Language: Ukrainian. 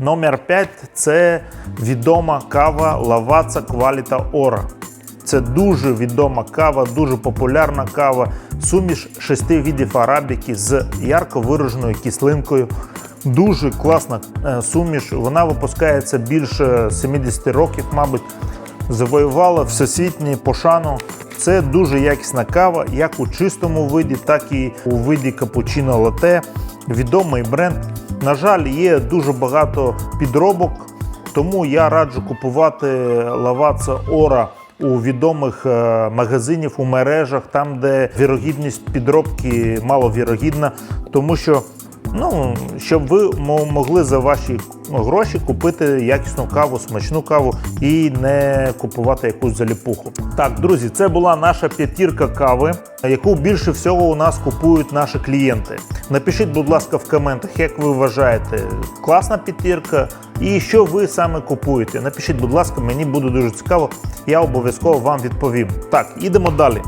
Номер 5 це відома кава Lavazza Qualita Ora. Це дуже відома кава, дуже популярна кава. Суміш шести видів арабіки з ярко вираженою кислинкою. Дуже класна е, суміш. Вона випускається більше 70 років, мабуть. Завоювала всесвітню пошану. Це дуже якісна кава, як у чистому виді, так і у виді капучино лате. Відомий бренд. На жаль, є дуже багато підробок, тому я раджу купувати лаваца Ора у відомих е, магазинів у мережах, там, де вірогідність підробки маловірогідна, тому що ну, щоб ви могли за ваші гроші купити якісну каву, смачну каву і не купувати якусь заліпуху. Так, друзі, це була наша п'ятірка кави, яку більше всього у нас купують наші клієнти. Напишіть, будь ласка, в коментах, як ви вважаєте, класна п'ятірка і що ви саме купуєте. Напишіть, будь ласка, мені буде дуже цікаво. Я обов'язково вам відповім. Так, ідемо далі.